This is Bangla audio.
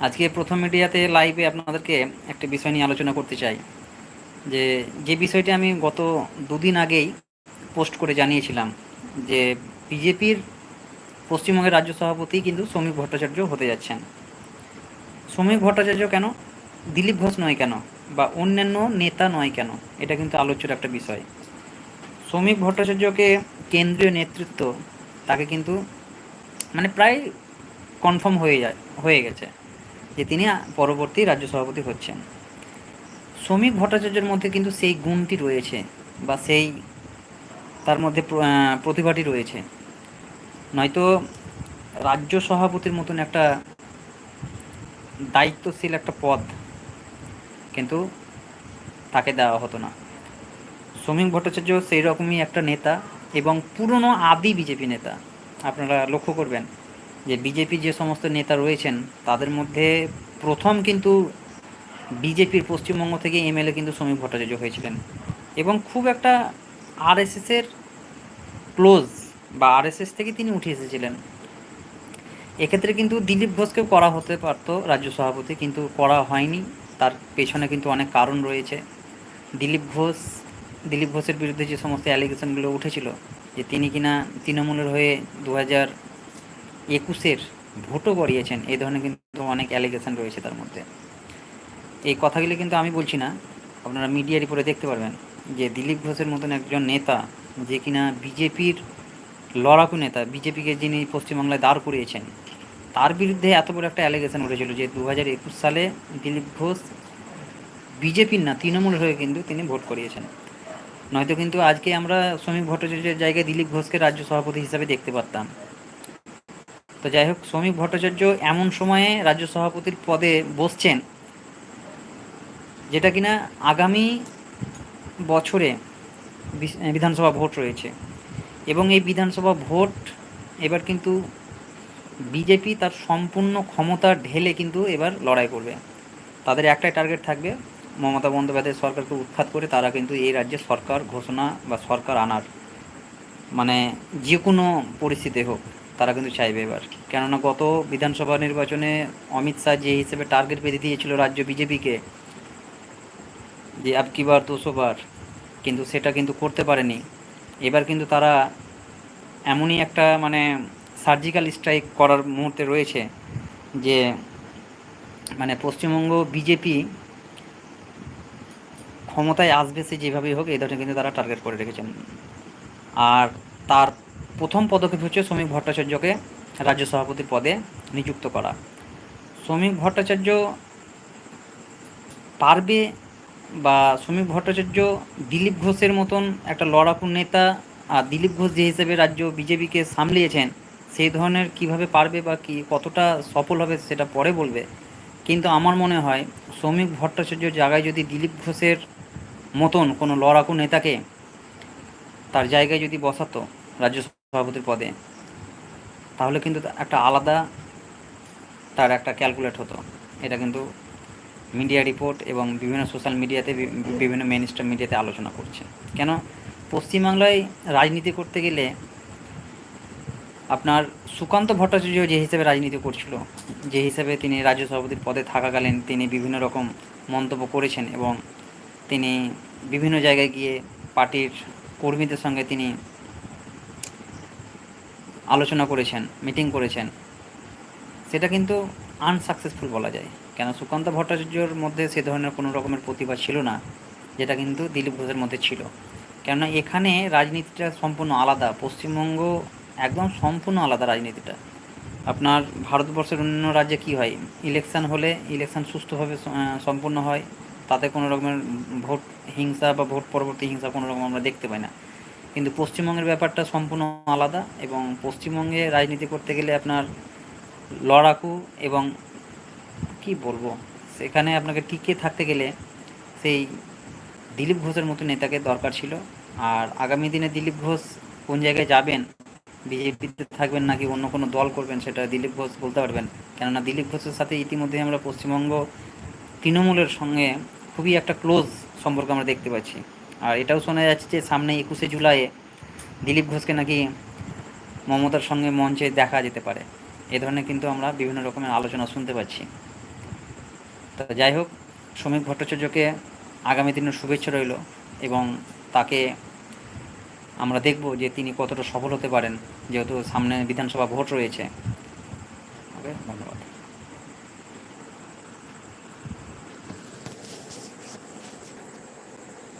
আজকে প্রথম মিডিয়াতে লাইভে আপনাদেরকে একটা বিষয় নিয়ে আলোচনা করতে চাই। যে যে বিষয়টি আমি গত দুদিন আগেই পোস্ট করে জানিয়েছিলাম যে, বিজেপির পশ্চিমবঙ্গের রাজ্য সভাপতি কিন্তু শ্রমিক ভট্টাচার্য হতে যাচ্ছেন। শ্রমিক ভট্টাচার্য কেন? দিলীপ ঘোষ নয় কেন? বা অন্যান্য নেতা নয় কেন? এটা কিন্তু আলোচ্যর একটা বিষয়। শ্রমিক ভট্টাচার্যকে কেন্দ্রীয় নেতৃত্ব তাকে কিন্তু মানে প্রায় কনফার্ম হয়ে যায়, হয়ে গেছে। যে তিনি পরবর্তী রাজ্য সভাপতি হচ্ছেন। শ্রমিক ভট্টাচার্যের মধ্যে কিন্তু সেই গুণটি রয়েছে বা সেই তার মধ্যে প্রতিভাটি রয়েছে। নয়তো রাজ্য সভাপতির মতন একটা দায়িত্বশীল একটা পদ কিন্তু তাকে দেওয়া হতো না। শ্রমিক ভট্টাচার্য সেই রকমই একটা নেতা এবং পুরনো আদি বিজেপি নেতা। আপনারা লক্ষ্য করবেন যে বিজেপি যে সমস্ত নেতা রয়েছেন, তাদের মধ্যে প্রথম কিন্তু বিজেপির পশ্চিমবঙ্গ থেকে এমএলএ কিন্তু শ্রমিক ভট্টাচার্য হয়েছিলেন। এবং খুব একটা আরএসএসের ক্লোজ বা আরএসএস থেকে তিনি উঠে এসেছিলেন। এক্ষেত্রে কিন্তু দিলীপ ঘোষকেও করা হতে পারতো, রাজ্য সভাপতি, কিন্তু করা হয়নি। তার পেছনে কিন্তু অনেক কারণ রয়েছে। দিলীপ ঘোষ, দিলীপ ঘোষের বিরুদ্ধে যে সমস্ত অ্যালিগেশনগুলো উঠেছিল, যে তিনি কিনা তৃণমূলের হয়ে দু হাজার একুশের ভোটও করিয়েছেন এই ধরনের কিন্তু অনেক অ্যালিগেশন রয়েছে তার মধ্যে। এই কথাগুলি কিন্তু আমি বলছি না, আপনারা মিডিয়া রিপোর্টে দেখতে পারবেন যে দিলীপ ঘোষের মতন একজন নেতা যে কিনা বিজেপির লড়াকু নেতা, বিজেপিকে যিনি পশ্চিমবাংলায় দাঁড় করিয়েছেন, তার বিরুদ্ধে এত বড় একটা অ্যালিগেশন উঠেছিল যে দু হাজার একুশ সালে দিলীপ ঘোষ বিজেপির না তৃণমূলের হয়ে কিন্তু তিনি ভোট করিয়েছেন। নয়তো কিন্তু আজকে আমরা শ্রমিক ভট্টাচার্যের জায়গায় দিলীপ ঘোষকে রাজ্য সভাপতি হিসাবে দেখতে পারতাম। তো যাই হোক, শ্রমিক ভট্টাচার্য এমন সময়ে রাজ্য সভাপতির পদে বসছেন, যেটা কিনা আগামী বছরে বিধানসভা ভোট রয়েছে। এবং এই বিধানসভা ভোট এবার কিন্তু বিজেপি তার সম্পূর্ণ ক্ষমতা ঢেলে কিন্তু এবার লড়াই করবে। তাদের একটাই টার্গেট থাকবে, মমতা বন্দ্যোপাধ্যায় সরকারকে উৎখাত করে তারা কিন্তু এই রাজ্যে সরকার ঘোষণা বা সরকার আনার মানে যে কোনো পরিস্থিতি হোক। তারা কিন্তু চাইবে এবার। কেননা গত বিধানসভা নির্বাচনে অমিত শাহ যে হিসেবে টার্গেট বেঁধে দিয়েছিল রাজ্য বিজেপিকে, যে আব কি বার বার, কিন্তু সেটা কিন্তু করতে পারেনি। এবার কিন্তু তারা এমনই একটা মানে সার্জিক্যাল স্ট্রাইক করার মুহূর্তে রয়েছে যে মানে পশ্চিমবঙ্গ বিজেপি ক্ষমতায় আসবে সে যেভাবেই হোক, এই ধরনের কিন্তু তারা টার্গেট করে রেখেছেন। আর তার প্রথম পদক্ষেপ হচ্ছে শ্রমিক ভট্টাচার্যকে রাজ্য সভাপতির পদে নিযুক্ত করা। শ্রমিক ভট্টাচার্য পারবে বা শ্রমিক ভট্টাচার্য দিলীপ ঘোষের মতন একটা লড়াকু নেতা আর দিলীপ ঘোষ যে হিসেবে রাজ্য বিজেপিকে সামলিয়েছেন, সেই ধরনের কীভাবে পারবে বা কি কতটা সফল হবে সেটা পরে বলবে। কিন্তু আমার মনে হয় শ্রমিক ভট্টাচার্য জায়গায় যদি দিলীপ ঘোষের মতন কোনো লড়াকু নেতাকে তার জায়গায় যদি বসাতো রাজ্য সভাপতির পদে, তাহলে কিন্তু একটা আলাদা তার একটা ক্যালকুলেট হতো। এটা কিন্তু মিডিয়া রিপোর্ট এবং বিভিন্ন সোশ্যাল মিডিয়াতে বিভিন্ন মেন মিডিয়াতে আলোচনা করছে। কেন? পশ্চিমবাংলায় রাজনীতি করতে গেলে আপনার সুকান্ত ভট্টাচার্য যে হিসেবে রাজনীতি করছিল, যে হিসেবে তিনি রাজ্য সভাপতির পদে থাকাকালীন তিনি বিভিন্ন রকম মন্তব্য করেছেন এবং তিনি বিভিন্ন জায়গায় গিয়ে পার্টির কর্মীদের সঙ্গে তিনি আলোচনা করেছেন মিটিং করেছেন সেটা কিন্তু আনসাকসেসফুল বলা যায়। কেন সুকান্ত ভট্টাচার্যর মধ্যে সে ধরনের কোনো রকমের প্রতিভা ছিল না যেটা কিন্তু দিলীপ ঘোষের মধ্যে ছিল। কেননা এখানে রাজনীতিটা সম্পূর্ণ আলাদা পশ্চিমবঙ্গ একদম সম্পূর্ণ আলাদা রাজনীতিটা। আপনার ভারতবর্ষের অন্যান্য রাজ্যে কী হয়? ইলেকশন হলে ইলেকশন সুষ্ঠুভাবে স- আহ, সম্পন্ন হয় তাতে কোনো রকমের ভোট হিংসা বা ভোট পরবর্তী হিংসা কোনো রকম আমরা দেখতে পাই না। কিন্তু পশ্চিমবঙ্গের ব্যাপারটা সম্পূর্ণ আলাদা এবং পশ্চিমবঙ্গে রাজনীতি করতে গেলে আপনার লড়াকু এবং কি বলব, সেখানে আপনাকে টিকে থাকতে গেলে সেই দিলীপ ঘোষের মতো নেতাকে দরকার ছিল। আর আগামী দিনে দিলীপ ঘোষ কোন জায়গায় যাবেন, বিজেপিতে থাকবেন নাকি অন্য কোনো দল করবেন, সেটা দিলীপ ঘোষ বলতে পারবেন। কেননা দিলীপ ঘোষের সাথে ইতিমধ্যে আমরা পশ্চিমবঙ্গ তৃণমূলের সঙ্গে খুবই একটা ক্লোজ সম্পর্ক আমরা দেখতে পাচ্ছি। আর এটাও শোনা যাচ্ছে যে সামনে একুশে জুলাইয়ে দিলীপ ঘোষকে নাকি মমতার সঙ্গে মঞ্চে দেখা যেতে পারে। এ ধরনের কিন্তু আমরা বিভিন্ন রকমের আলোচনা শুনতে পাচ্ছি। তো যাই হোক, শ্রমিক ভট্টাচার্যকে আগামী দিনের শুভেচ্ছা রইল এবং তাকে আমরা দেখব যে তিনি কতটা সফল হতে পারেন, যেহেতু সামনে বিধানসভা ভোট রয়েছে। ওকে ধন্যবাদ।